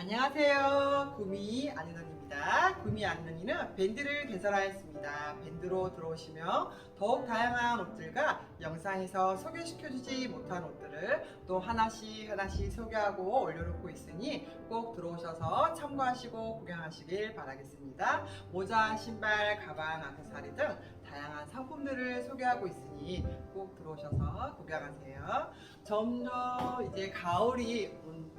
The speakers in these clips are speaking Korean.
안녕하세요. 구미 안은원입니다. 구미 안은원이는 밴드를 개설하였습니다. 밴드로 들어오시면 더욱 다양한 옷들과 영상에서 소개시켜주지 못한 옷들을 또 하나씩 하나씩 소개하고 올려놓고 있으니 꼭 들어오셔서 참고하시고 구경하시길 바라겠습니다. 모자, 신발, 가방, 액세서리 등 다양한 상품들을 소개하고 있으니 꼭 들어오셔서 구경하세요. 점점 이제 가을이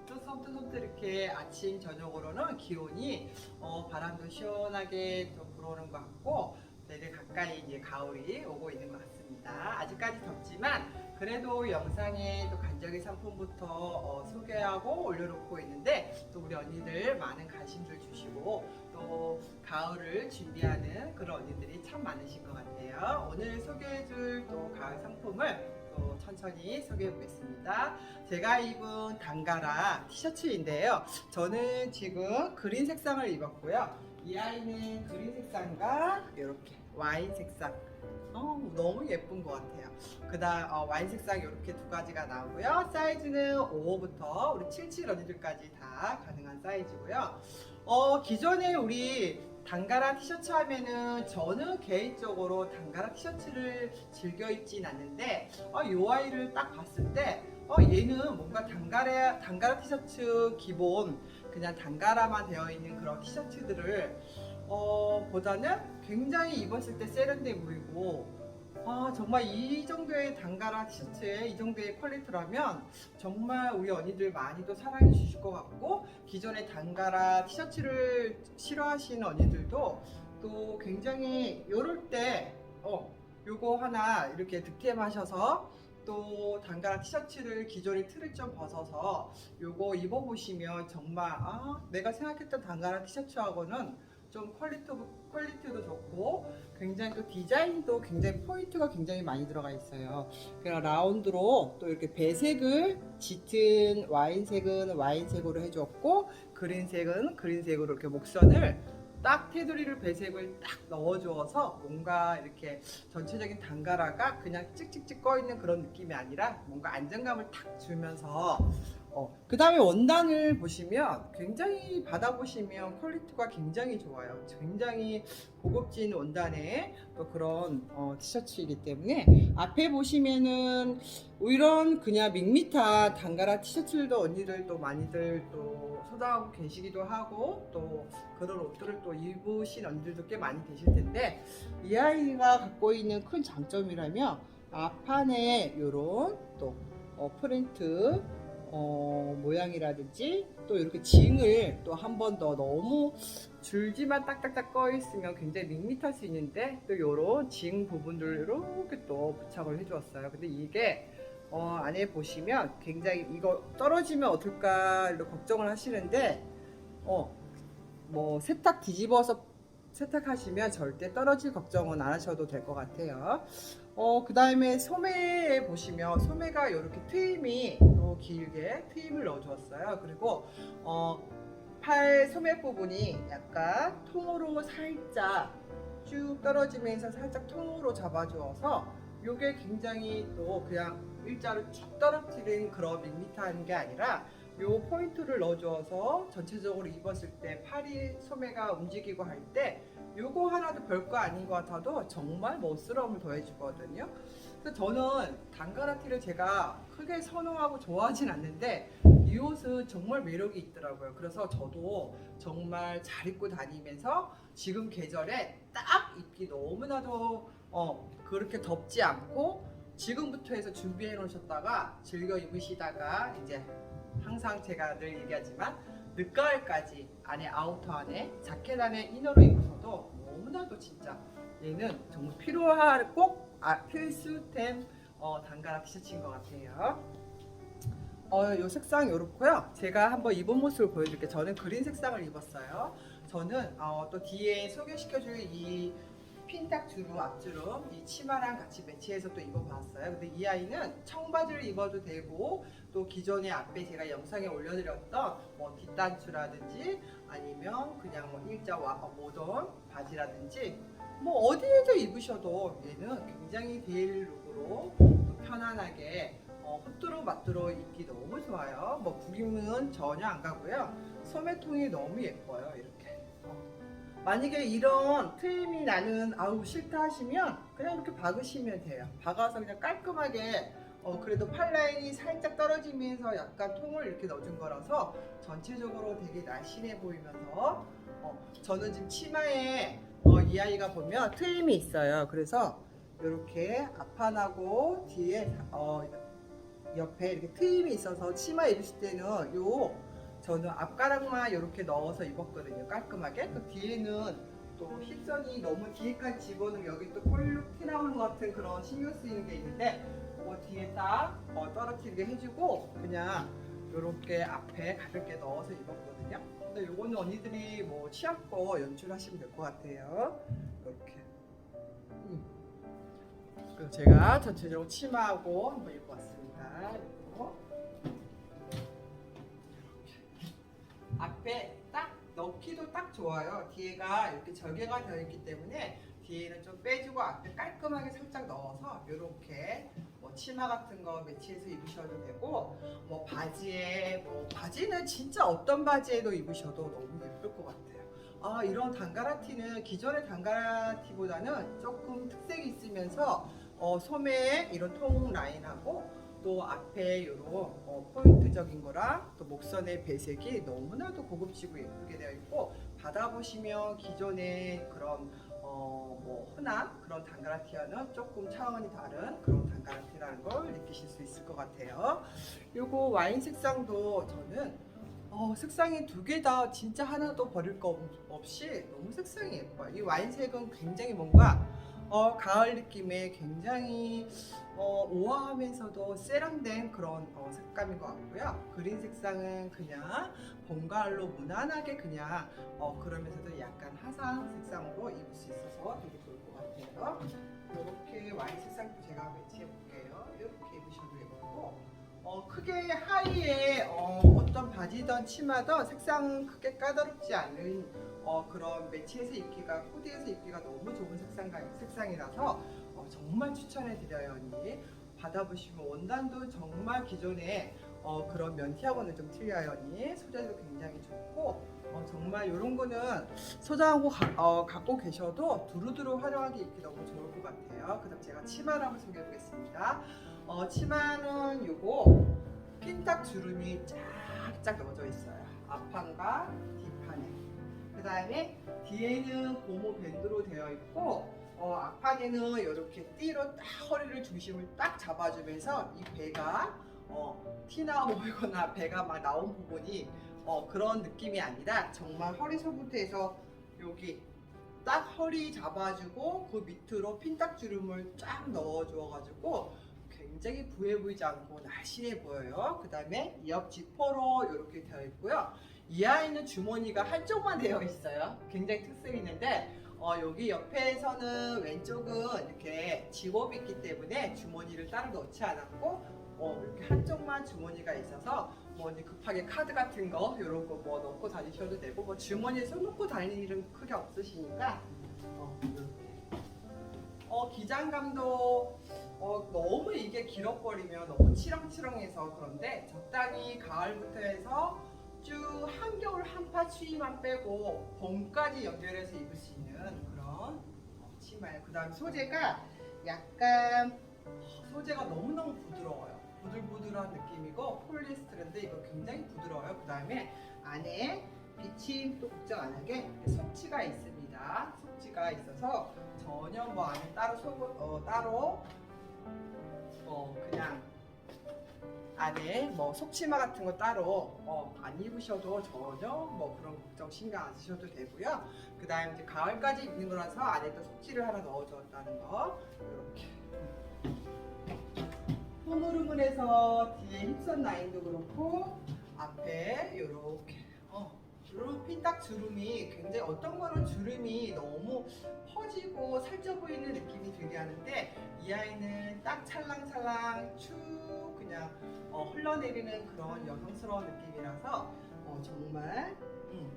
뜨섬뜨섬 이렇게 아침 저녁으로는 기온이 어, 바람도 시원하게 또 불어오는 것 같고 되게 가까이 이제 가을이 오고 있는 것 같습니다. 아직까지 덥지만 그래도 영상에 또 간절기 상품부터 어, 소개하고 올려놓고 있는데 또 우리 언니들 많은 관심들 주시고 또 가을을 준비하는 그런 언니들이 참 많으신 것 같아요. 오늘 소개해줄 또 가을 상품을 또 천천히 소개해 보겠습니다. 제가 입은 단가라 티셔츠인데요. 저는 지금 그린 색상을 입었고요. 이 아이는 그린 색상과 이렇게 와인 색상. 어, 너무 예쁜 것 같아요. 그다음 어, 와인 색상 이렇게 두 가지가 나오고요. 사이즈는 5호부터 우리 77 언니들까지 다 가능한 사이즈고요. 어, 기존에 우리 단가라 티셔츠 하면은 저는 개인적으로 단가라 티셔츠를 즐겨 입진 않는데 어, 이 아이를 딱 봤을 때 어, 얘는 뭔가 단가라, 단가라 티셔츠 기본 그냥 단가라만 되어 있는 그런 티셔츠들을 어, 보다는 굉장히 입었을 때 세련돼 보이고 아 정말 이 정도의 단가라 티셔츠에 이 정도의 퀄리티라면 정말 우리 언니들 많이도 사랑해 주실 것 같고 기존의 단가라 티셔츠를 싫어하시는 언니들도 또 굉장히 요럴 때 어, 요거 하나 이렇게 득템하셔서 또 단가라 티셔츠를 기존의 틀을 좀 벗어서 요거 입어보시면 정말 아 내가 생각했던 단가라 티셔츠하고는 좀 퀄리티도, 퀄리티도 좋고 굉장히 또 디자인도 굉장히 포인트가 굉장히 많이 들어가 있어요. 그냥 라운드로 또 이렇게 배색을 짙은 와인색은 와인색으로 해줬고 그린색은 그린색으로 이렇게 목선을 딱 테두리를 배색을 딱 넣어주어서 뭔가 이렇게 전체적인 단가라가 그냥 찍찍찍 꺼 있는 그런 느낌이 아니라 뭔가 안정감을 탁 주면서 어, 그 다음에 원단을 보시면 굉장히 받아보시면 퀄리티가 굉장히 좋아요. 굉장히 고급진 원단의 또 그런 어, 티셔츠이기 때문에 앞에 보시면은 이런 그냥 밋밋한 단가라 티셔츠들도 언니들 또 많이들 또 소장하고 계시기도 하고 또 그런 옷들을 또 입으신 언니들도 꽤 많이 계실 텐데 이 아이가 갖고 있는 큰 장점이라면 앞판에 이런 또 어, 프린트 어, 모양이라든지 또 이렇게 징을 또 한 번 더 너무 줄지만 딱딱딱 꺼 있으면 굉장히 밋밋할 수 있는데 또 이런 징 부분들 이렇게 또 부착을 해주었어요. 근데 이게 어, 안에 보시면 굉장히 이거 떨어지면 어떨까 걱정을 하시는데 어, 뭐 세탁 뒤집어서 세탁하시면 절대 떨어질 걱정은 안 하셔도 될 것 같아요. 어, 그 다음에 소매에 보시면 소매가 이렇게 트임이 또 길게 트임을 넣어주었어요. 그리고 어, 팔 소매 부분이 약간 통으로 살짝 쭉 떨어지면서 살짝 통으로 잡아주어서 이게 굉장히 또 그냥 일자로 쭉 떨어뜨린 그런 밋밋한 게 아니라 요 포인트를 넣어줘서 전체적으로 입었을 때 팔이 소매가 움직이고 할 때 요거 하나도 별거 아닌 것 같아도 정말 멋스러움을 더해주거든요. 그래서 저는 단가라티를 제가 크게 선호하고 좋아하진 않는데 이 옷은 정말 매력이 있더라고요. 그래서 저도 정말 잘 입고 다니면서 지금 계절에 딱 입기 너무나도 어, 그렇게 덥지 않고 지금부터 해서 준비해 놓으셨다가 즐겨 입으시다가 이제 항상 제가 늘 얘기하지만 늦가을까지 안에 아우터 안에 자켓 안에 이너로 입으셔도 너무나도 진짜 얘는 정말 필요할 꼭 아, 필수템 어, 단가라 티셔츠인 것 같아요. 어, 요 색상 이렇고요. 제가 한번 입은 모습을 보여드릴게요. 저는 그린 색상을 입었어요. 저는 어, 또 뒤에 소개시켜줄 이 핀딱 주름, 앞주름 이 치마랑 같이 매치해서 또 입어봤어요. 근데 이 아이는 청바지를 입어도 되고 또 기존에 앞에 제가 영상에 올려드렸던 뭐 뒷단추라든지 아니면 그냥 뭐 일자 와 모던 바지라든지 뭐 어디에서 입으셔도 얘는 굉장히 데일 룩으로 또 편안하게 어, 어, 후뚜루 마뚜루 입기 너무 좋아요. 뭐 구김은 전혀 안 가고요. 소매통이 너무 예뻐요. 이렇게. 어. 만약에 이런 트임이 나는 아우 싫다 하시면 그냥 이렇게 박으시면 돼요. 박아서 그냥 깔끔하게 어, 그래도 팔 라인이 살짝 떨어지면서 약간 통을 이렇게 넣어준 거라서 전체적으로 되게 날씬해 보이면서 어, 저는 지금 치마에 어, 이 아이가 보면 트임이 있어요. 그래서 이렇게 앞판하고 뒤에 어, 옆에 이렇게 트임이 있어서 치마 입으실 때는 요 저는 앞가락만 이렇게 넣어서 입었거든요. 깔끔하게. 그 뒤에는 또 힙선이 너무 뒤에까지 집어넣으면 여기 또 꼴룩 튀나오는 것 같은 그런 신경 쓰이는 게 있는데 그거 뒤에 딱 어, 떨어뜨리게 해주고 그냥 이렇게 앞에 가볍게 넣어서 입었거든요. 근데 요거는 언니들이 뭐 취향껏 연출하시면 될 것 같아요. 이렇게. 음. 그리고 제가 전체적으로 치마하고 한번 입어봤습니다. 이거. 앞에 딱 넣기도 딱 좋아요. 뒤에가 이렇게 절개가 되어 있기 때문에 뒤에는 좀 빼주고 앞에 깔끔하게 살짝 넣어서 이렇게 뭐 치마 같은 거 매치해서 입으셔도 되고 뭐 바지에 뭐 바지는 진짜 어떤 바지에도 입으셔도 너무 예쁠 것 같아요. 아 이런 단가라 티는 기존의 단가라 티보다는 조금 특색이 있으면서 어, 소매에 이런 통 라인하고 또 앞에 이런 어, 포인트적인 거랑 또 목선의 배색이 너무나도 고급지고 예쁘게 되어 있고 받아보시면 기존의 그런 어, 뭐 흔한 그런 단가라티와는 조금 차원이 다른 그런 단가라티라는 걸 느끼실 수 있을 것 같아요. 요거 와인 색상도 저는 어, 색상이 두 개 다 진짜 하나도 버릴 거 없- 없이 너무 색상이 예뻐요. 이 와인색은 굉장히 뭔가 어, 가을 느낌의 굉장히 어, 우아하면서도 세련된 그런 어, 색감인 것 같고요. 그린 색상은 그냥 봄 가을로 무난하게 그냥 어, 그러면서도 약간 화사한 색상으로 입을 수 있어서 되게 좋을 것 같아요. 이렇게 와인 색상도 제가 매치해 볼게요. 이렇게 입으셔도 예쁘고 어, 크게 하의에 어, 어떤 바지든 치마든 색상은 크게 까다롭지 않은 어, 그런 매치해서 입기가 코디해서 입기가 너무 좋은 색상, 색상이라서 어, 정말 추천해 드려요 언니. 받아보시면 원단도 정말 기존에 어, 그런 면티하고는 좀 틀려요 언니. 소재도 굉장히 좋고 어, 정말 이런 거는 소장하고 가, 어, 갖고 계셔도 두루두루 활용하기 입기 너무 좋을 것 같아요. 그 다음 제가 치마를 한번 소개해 보겠습니다. 어, 치마는 요거 핀딱 주름이 쫙쫙 넣어져 있어요. 앞판과 그 다음에 뒤에는 고무 밴드로 되어 있고 어, 앞판에는 이렇게 띠로 딱 허리를 중심을 딱 잡아주면서 이 배가 어, 티나 보이거나 배가 막 나온 부분이 어, 그런 느낌이 아니라 정말 허리서부터 해서 여기 딱 허리 잡아주고 그 밑으로 핀딱 주름을 쫙 넣어주어가지고 굉장히 부해 보이지 않고 날씬해 보여요. 그 다음에 옆 지퍼로 이렇게 되어 있고요. 이 아이는 주머니가 한쪽만 되어 있어요. 굉장히 특색이 있는데 어, 여기 옆에서는 왼쪽은 이렇게 집업이 있기 때문에 주머니를 따로 넣지 않았고 어, 이렇게 한쪽만 주머니가 있어서 뭐 급하게 카드 같은 거 이런 거 뭐 넣고 다니셔도 되고 뭐 주머니에 손 놓고 다니는 일은 크게 없으시니까 어. 어 기장감도 어, 너무 이게 길어버리면 너무 치렁치렁해서 그런데 적당히 가을부터 해서 쭉 한겨울 한파 추위만 빼고 봄까지 연결해서 입을 수 있는 그런 어, 치마예요. 그 다음 소재가 약간 어, 소재가 너무너무 부드러워요. 부들부들한 느낌이고 폴리에스테르인데 이거 굉장히 부드러워요. 그 다음에 안에 비침도 걱정 안 하게 속치가 있습니다. 속치가 있어서 전혀 뭐 안에 따로 속 어, 따로 어 그냥 안에 뭐 속치마 같은 거 따로 어, 안 입으셔도 전혀 뭐 그런 걱정 신경 안 쓰셔도 되고요. 그 다음에 이제 가을까지 입는 거라서 안에 또 속지를 하나 넣어줬다는 거. 이렇게. 흐물흐물해서 뒤에 힙선 라인도 그렇고 앞에 이렇게 어, 이런 핀딱 주름이 굉장히 어떤 거는 주름이 너무 퍼지고 살쪄 보이는 느낌이 들게 하는데 이 아이는 딱 찰랑찰랑 쭉 그냥 어, 흘러내리는 그런 여성스러운 느낌이라서 어, 정말 음,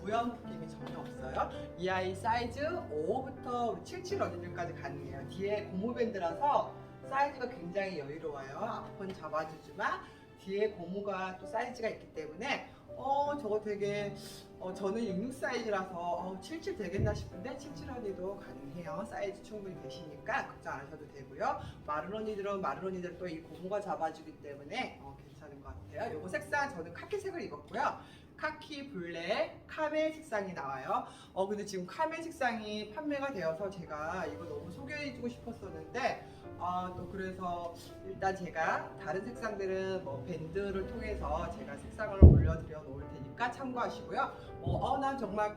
부연 느낌이 전혀 없어요. 이 아이 사이즈 5부터 77 어디까지 가능해요. 뒤에 고무밴드라서 사이즈가 굉장히 여유로워요. 앞은 잡아주지만 뒤에 고무가 또 사이즈가 있기 때문에 어 저거 되게 어, 저는 66 사이즈라서 어, 77 되겠나 싶은데 77 언니도 가능해요. 사이즈 충분히 되시니까 걱정 안 하셔도 되고요. 마른 언니들은 마른 언니들 또 이 고무가 잡아주기 때문에 어, 괜찮은 것 같아요. 요거 색상 저는 카키색을 입었고요. 카키, 블랙, 카멜 색상이 나와요. 어 근데 지금 카멜 색상이 판매가 되어서 제가 이거 너무 소개해주고 싶었었는데 아 또 그래서 일단 제가 다른 색상들은 뭐 밴드를 통해서 제가 색상을 올려드려 놓을 테니까 참고하시고요. 어, 난 정말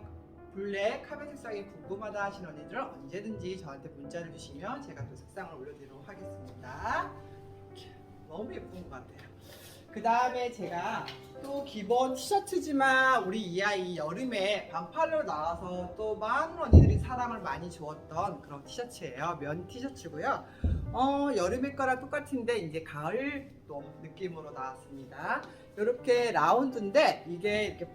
블랙 카멜 색상이 궁금하다 하시는 언니들은 언제든지 저한테 문자를 주시면 제가 또 색상을 올려드리도록 하겠습니다. 너무 예쁜 것 같아요. 그 다음에 제가 또 기본 티셔츠지만 우리 이 아이 여름에 반팔로 나와서 또 많은 언니들이 사랑을 많이 주었던 그런 티셔츠예요. 면 티셔츠고요. 어, 여름의 거랑 똑같은데 이제 가을 또 느낌으로 나왔습니다. 이렇게 라운드인데 이게 이렇게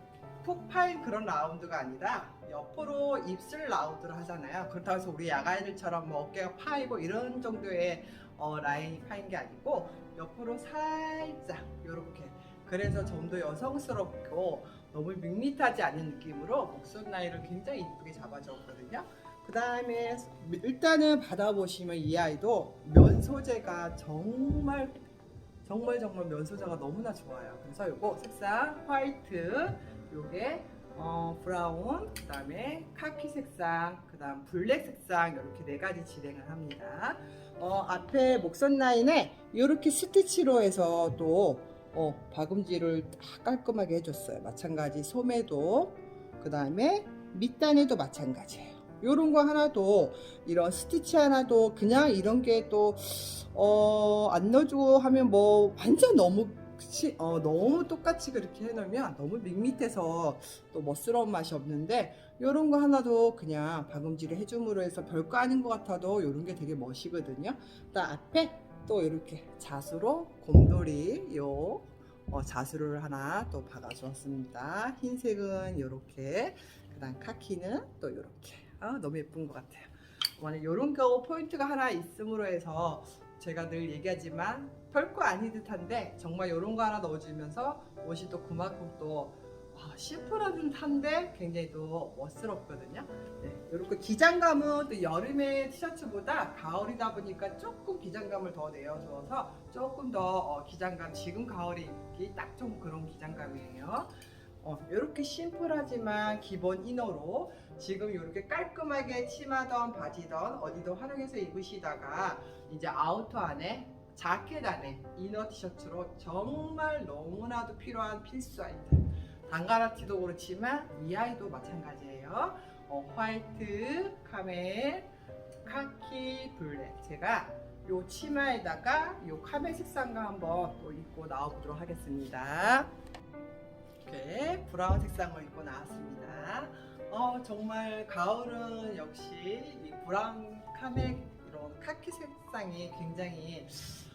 푹 파인 그런 라운드가 아니라 옆으로 입술 라운드를 하잖아요. 그렇다고 해서 우리 야가이들처럼 뭐 어깨가 파이고 이런 정도의 어, 라인이 파인 게 아니고 옆으로 살짝 이렇게 그래서 좀 더 여성스럽고 너무 밋밋하지 않은 느낌으로 목선 라인을 굉장히 이쁘게 잡아줬거든요. 그 다음에 일단은 받아보시면 이 아이도 면 소재가 정말 정말 정말 면 소재가 너무나 좋아요. 그래서 요거 색상 화이트, 요게 어, 브라운, 그 다음에 카키 색상, 그 다음 블랙 색상 이렇게 네 가지 진행을 합니다. 어, 앞에 목선 라인에 이렇게 스티치로 해서 또 어, 박음질을 다 깔끔하게 해줬어요. 마찬가지 소매도 그 다음에 밑단에도 마찬가지예요. 요런 거 하나도 이런 스티치 하나도 그냥 이런 게 또 어, 안 넣어주고 하면 뭐 완전 너무 그치? 어, 너무 똑같이 그렇게 해놓으면 너무 밋밋해서 또 멋스러운 맛이 없는데 요런 거 하나도 그냥 박음질을 해줌으로 해서 별거 아닌 것 같아도 요런 게 되게 멋이거든요. 또 앞에 또 이렇게 자수로 곰돌이 요 어, 자수를 하나 또 박아주었습니다. 흰색은 요렇게 그다음 카키는 또 요렇게 아, 너무 예쁜 것 같아요. 만약 요런 거 포인트가 하나 있음으로 해서 제가 늘 얘기하지만 별거 아닌 듯한데 정말 이런 거 하나 넣어주면서 옷이 또 그만큼 또 아, 심플한 듯한데 굉장히 또 멋스럽거든요. 네, 이렇게 기장감은 또 여름의 티셔츠보다 가을이다 보니까 조금 기장감을 더 내어줘서 조금 더 어, 기장감 지금 가을에 입기 딱 좀 그런 기장감이에요. 어, 이렇게 심플하지만 기본 이너로 지금 이렇게 깔끔하게 치마던 바지던 어디도 활용해서 입으시다가 이제 아우터 안에 자켓 안에 이너 티셔츠로 정말 너무나도 필요한 필수 아이템. 단가라티도 그렇지만 이 아이도 마찬가지예요. 어, 화이트, 카멜, 카키, 블랙. 제가 요 치마에다가 요 카멜 색상과 한번 또 입고 나와보도록 하겠습니다. 이렇게 브라운 색상을 입고 나왔습니다. 어, 정말 가을은 역시 이 브라운 카멜 이런 카키 색상이 굉장히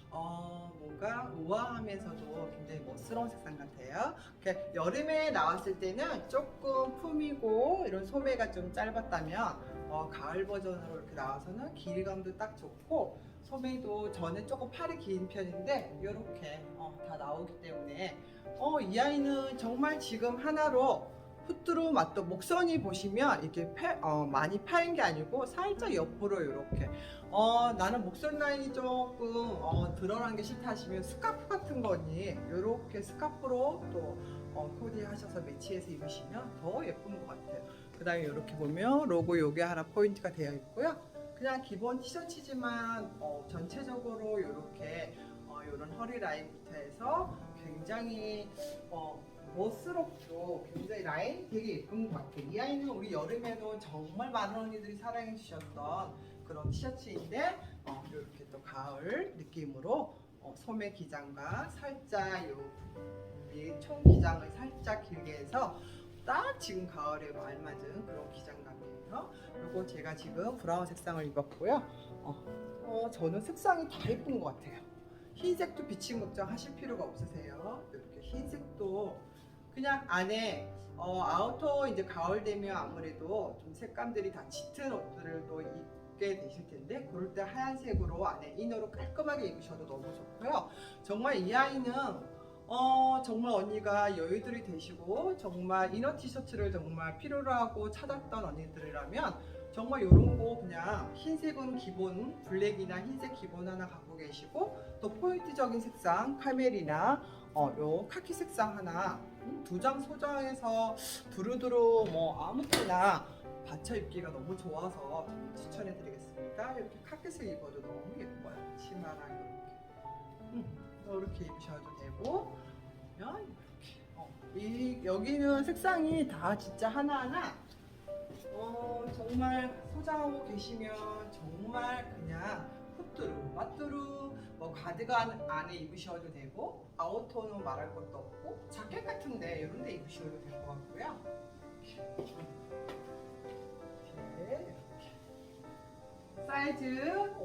어, 뭔가 우아하면서도 굉장히 멋스러운 색상 같아요. 여름에 나왔을 때는 조금 품이고 이런 소매가 좀 짧았다면 어, 가을 버전으로 이렇게 나와서는 길이감도 딱 좋고 소매도 저는 조금 팔이 긴 편인데 이렇게 어, 다 나오기 때문에 어, 이 아이는 정말 지금 하나로 후뚜루 맛도 목선이 보시면 이렇게 패- 어, 많이 파인 게 아니고 살짝 옆으로 이렇게 어, 나는 목선 라인이 조금 어, 드러난 게 싫다 하시면 스카프 같은 거니 이렇게 스카프로 또 어, 코디 하셔서 매치해서 입으시면 더 예쁜 것 같아요. 그 다음에 이렇게 보면 로고 요게 하나 포인트가 되어 있고요. 그냥 기본 티셔츠지만 어, 전체적으로 이렇게 어, 이런 허리 라인부터 해서 굉장히 어, 멋스럽고 굉장히 라인 되게 예쁜 것 같아요. 이 아이는 우리 여름에도 정말 많은 언니들이 사랑해 주셨던 그런 티셔츠인데 어, 이렇게 또 가을 느낌으로 어, 소매 기장과 살짝 요총 기장을 살짝 길게 해서 딱 지금 가을에 알맞은 그런 기장감이에요. 그리고 제가 지금 브라운 색상을 입었고요. 어, 어, 저는 색상이 다 예쁜 것 같아요. 흰색도 비침 걱정 하실 필요가 없으세요. 이렇게 흰색도 그냥 안에 어, 아우터 이제 가을 되면 아무래도 좀 색감들이 다 짙은 옷들을 또 입게 되실 텐데 그럴 때 하얀색으로 안에 이너로 깔끔하게 입으셔도 너무 좋고요. 정말 이 아이는 어 정말 언니가 여유들이 되시고 정말 이너 티셔츠를 정말 필요로 하고 찾았던 언니들이라면 정말 이런 거 그냥 흰색은 기본 블랙이나 흰색 기본 하나 갖고 계시고 또 포인트적인 색상 카멜이나 어 요 카키 색상 하나 음, 두장 소장해서 두루두루 뭐 아무 때나 받쳐 입기가 너무 좋아서 저는 추천해 드리겠습니다. 이렇게 카키색 입어도 너무 예뻐요. 치마랑 이렇게. 음, 이렇게 입으셔도 되고, 이렇게. 어, 이, 여기는 색상이 다 진짜 하나하나, 어, 정말 소장하고 계시면 정말 그냥 푸뚜루, 마뚜루, 뭐 가드건 안에 입으셔도 되고, 아우터는 말할 것도 없고, 자켓 같은데 이런 데 입으셔도 될 것 같고요. 이렇게. 이렇게. 사이즈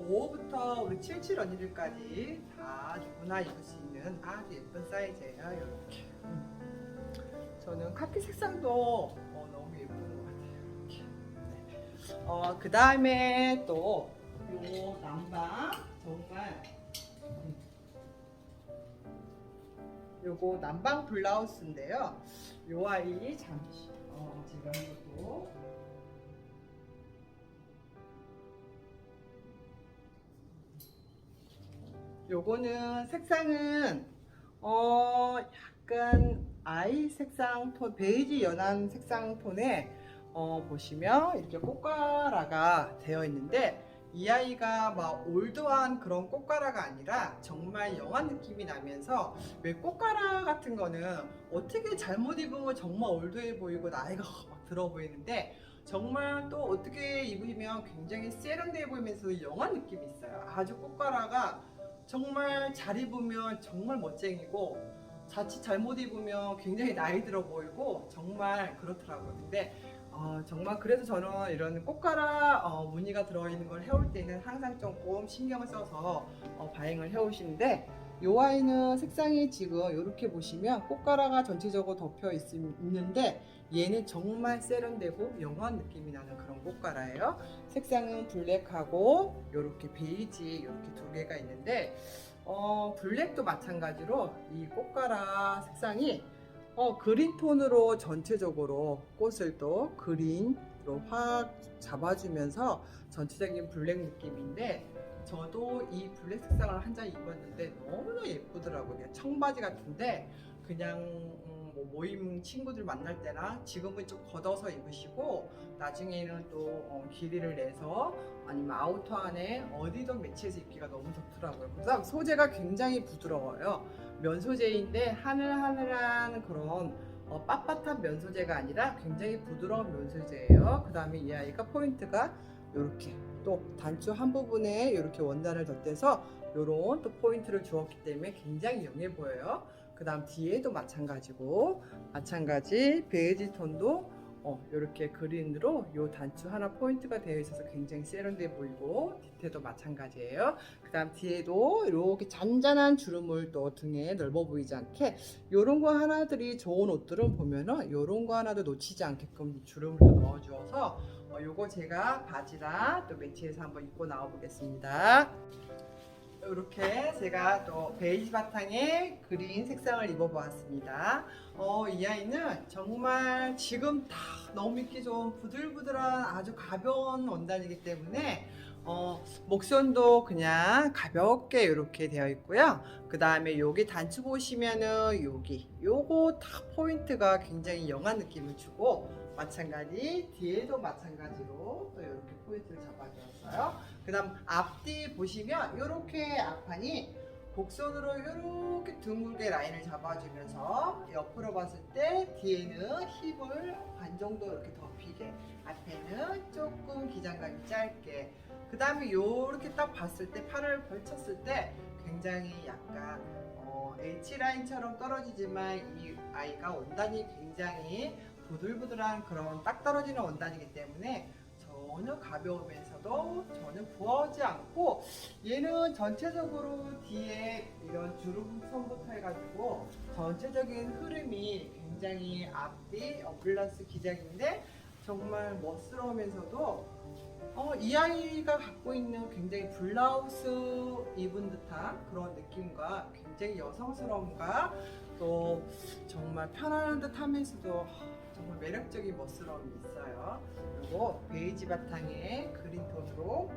5부터 우리 77 언니들까지 다 누구나 입을 수 있는 아주 예쁜 사이즈예요. 이렇게. 음. 저는 카키 색상도 어, 너무 예쁜 것 같아요. 이렇게. 네. 어, 그 다음에 또 요 남방 정말 음. 요거 남방 블라우스인데요. 요 아이 잠시 어, 제가 이것도 요거는 색상은 어 약간 아이 색상 톤 베이지 연한 색상 톤에 어 보시면 이렇게 꽃가라가 되어 있는데 이 아이가 막 올드한 그런 꽃가라가 아니라 정말 영한 느낌이 나면서 왜 꽃가라 같은 거는 어떻게 잘못 입으면 정말 올드해 보이고 나이가 막 들어 보이는데 정말 또 어떻게 입으면 굉장히 세련돼 보이면서 영한 느낌이 있어요. 아주 꽃가라가 정말 잘 입으면 정말 멋쟁이고 자칫 잘못 입으면 굉장히 나이 들어 보이고 정말 그렇더라고요. 근데 어, 정말 그래서 저는 이런 꽃가라 어, 무늬가 들어있는 걸 해올 때는 항상 조금 신경을 써서 어, 바행을 해오시는데 이 아이는 색상이 지금 이렇게 보시면 꽃가라가 전체적으로 덮여 있, 있는데 얘는 정말 세련되고 영한 느낌이 나는 그런 꽃가라예요. 색상은 블랙하고 이렇게 베이지 이렇게 두 개가 있는데 어, 블랙도 마찬가지로 이 꽃가라 색상이 어, 그린 톤으로 전체적으로 꽃을 또 그린으로 확 잡아주면서 전체적인 블랙 느낌인데 저도 이 블랙 색상을 한 장 입었는데 너무나 예쁘더라고요. 청바지 같은데 그냥 음, 뭐 모임 친구들 만날 때나 지금은 좀 걷어서 입으시고 나중에는 또 어, 길이를 내서 아니면 아우터 안에 어디든 매치해서 입기가 너무 좋더라고요. 그다음 소재가 굉장히 부드러워요. 면 소재인데 하늘하늘한 그런 어, 빳빳한 면 소재가 아니라 굉장히 부드러운 면 소재예요. 그 다음에 이 아이가 포인트가 이렇게 또 단추 한 부분에 이렇게 원단을 덧대서 이런 또 포인트를 주었기 때문에 굉장히 영해 보여요. 그 다음 뒤에도 마찬가지고 마찬가지 베이지 톤도 어, 이렇게 그린으로 이 단추 하나 포인트가 되어 있어서 굉장히 세련돼 보이고 디테일도 마찬가지예요. 그 다음 뒤에도 이렇게 잔잔한 주름을 또 등에 넓어 보이지 않게 이런 거 하나들이 좋은 옷들은 보면은 이런 거 하나도 놓치지 않게끔 주름을 또 넣어주어서 어, 요거 제가 바지랑 또 매치해서 한번 입고 나와 보겠습니다. 이렇게 제가 또 베이지 바탕에 그린 색상을 입어보았습니다. 어, 이 아이는 정말 지금 다 너무 입기 좋은 부들부들한 아주 가벼운 원단이기 때문에 어, 목선도 그냥 가볍게 이렇게 되어 있고요. 그 다음에 여기 단추 보시면은 여기 요거 다 포인트가 굉장히 영한 느낌을 주고 마찬가지 뒤에도 마찬가지로 또 이렇게 포인트를 잡아주었어요. 그 다음 앞뒤 보시면 이렇게 앞판이 곡선으로 이렇게 둥글게 라인을 잡아주면서 옆으로 봤을 때 뒤에는 힙을 반 정도 이렇게 덮이게 앞에는 조금 기장감이 짧게. 그 다음에 이렇게 딱 봤을 때 팔을 걸쳤을 때 굉장히 약간 어, H라인처럼 떨어지지만 이 아이가 원단이 굉장히 부들부들한 그런 딱 떨어지는 원단이기 때문에 전혀 가벼우면서도 전혀 부하지 않고 얘는 전체적으로 뒤에 이런 주름선부터 해가지고 전체적인 흐름이 굉장히 앞뒤 어블라스 기장인데 정말 멋스러우면서도 어, 이 아이가 갖고 있는 굉장히 블라우스 입은 듯한 그런 느낌과 굉장히 여성스러움과 또 정말 편안한 듯 하면서도 정말 매력적인 멋스러움이 있어요. 그리고 베이지 바탕에 그린 톤으로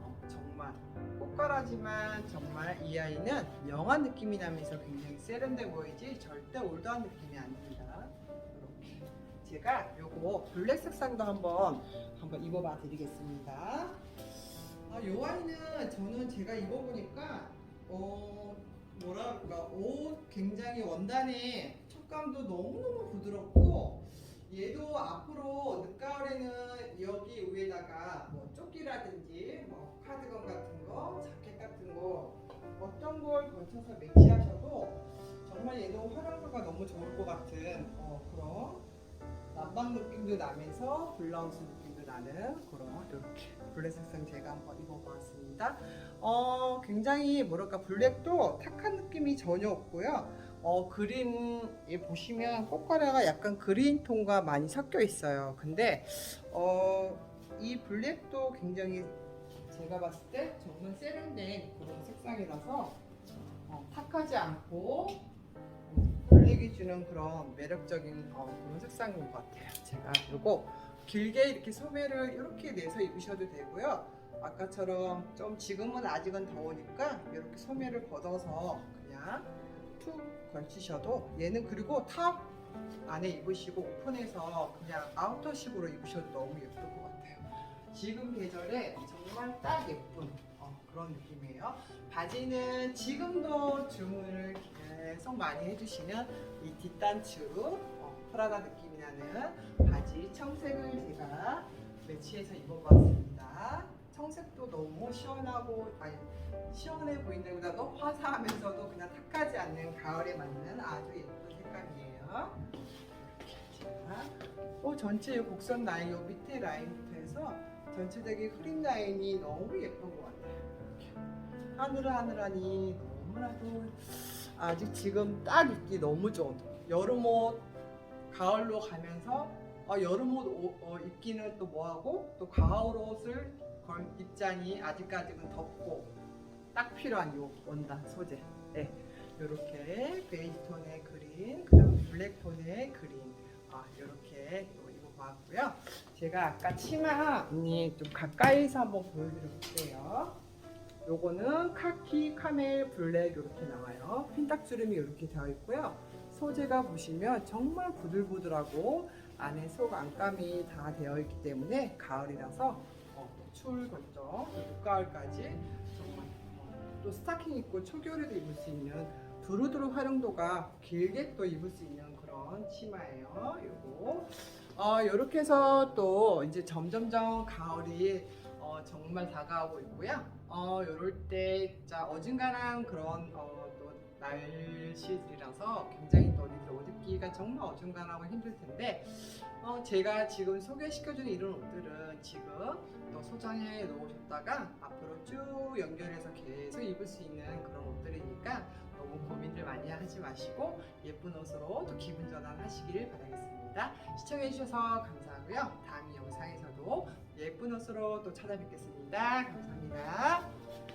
어, 정말 꽃가라지만 정말 이 아이는 영한 느낌이 나면서 굉장히 세련돼 보이지 절대 올드한 느낌이 아닙니다. 이렇게 제가 요거 블랙 색상도 한번 한번 입어봐 드리겠습니다. 아, 요 아이는 저는 제가 입어보니까 어 뭐랄까 옷 굉장히 원단의 촉감도 너무너무 부드럽고 얘도 앞으로 늦가을에는 여기 위에다가 뭐 조끼라든지 뭐 카드건 같은 거, 자켓 같은 거 어떤 걸 걸쳐서 매치하셔도 정말 얘도 활용도가 너무 좋을 것 같은 어, 그런 남방 느낌도 나면서 블라우스 느낌도 나는 그런 이렇게 블랙 색상 제가 한번 입어보았습니다. 어, 굉장히 뭐랄까 블랙도 탁한 느낌이 전혀 없고요. 어, 그린에 보시면 꽃가루가 약간 그린 톤과 많이 섞여 있어요. 근데 어, 이 블랙도 굉장히 제가 봤을 때 정말 세련된 그런 색상이라서 어, 탁하지 않고 음, 블랙이 주는 그런 매력적인 어, 그런 색상인 것 같아요. 제가 이거 길게 이렇게 소매를 이렇게 내서 입으셔도 되고요. 아까처럼 좀 지금은 아직은 더우니까 이렇게 소매를 걷어서 그냥 툭 걸치셔도 얘는 그리고 탑 안에 입으시고 오픈해서 그냥 아우터식으로 입으셔도 너무 예쁠 것 같아요. 지금 계절에 정말 딱 예쁜 어, 그런 느낌이에요. 바지는 지금도 주문을 계속 많이 해주시는 이 뒷단추 어, 프라다 느낌이 나는 바지 청색을 제가 매치해서 입어봤습니다. 청색도 너무 시원하고 아니 시원해 보인다기보다도 화사하면서도 그냥 탁하지 않는 가을에 맞는 아주 예쁜 색감이에요. 어, 전체 이 곡선 라인 요 밑에 라인부터 해서 전체적인 흐린 라인이 너무 예쁜 것 같아요. 하늘하늘하니 너무나도 아직 지금 딱 입기 너무 좋은 여름 옷 가을로 가면서 어, 여름 옷 오- 어, 입기는 또 뭐하고 또 가을 옷을 걸 입자니 아직까지는 덥고 딱 필요한 요 원단 소재. 네, 이렇게 베이지 톤의 그린 블랙 톤의 그린. 아 이렇게 입어봤고요. 제가 아까 치마 음, 좀 가까이서 한번 보여드려볼게요. 요거는 카키 카멜 블랙 이렇게 나와요. 핀딱주름이 이렇게 되어 있고요. 소재가 보시면 정말 부들부들하고 안에 속 안감이 다 되어 있기 때문에 가을이라서 어, 추울 걱정 늦가을까지 정말 어, 또 스타킹 입고 초겨울에도 입을 수 있는 두루두루 활용도가 길게 또 입을 수 있는 그런 치마예요. 요거 어, 이렇게 해서 또 이제 점점점 가을이 어, 정말 다가오고 있고요. 어, 요럴 때 진짜 어중간한 그런 어, 또 날씨들이라서 굉장히 입기가 정말 어중간하고 힘들 텐데 어, 제가 지금 소개시켜주는 이런 옷들은 지금 또 소장해 놓으셨다가 앞으로 쭉 연결해서 계속 입을 수 있는 그런 옷들이니까 너무 고민들 많이 하지 마시고 예쁜 옷으로 또 기분 전환하시길 바라겠습니다. 시청해주셔서 감사하고요. 다음 영상에서도 예쁜 옷으로 또 찾아뵙겠습니다. 감사합니다.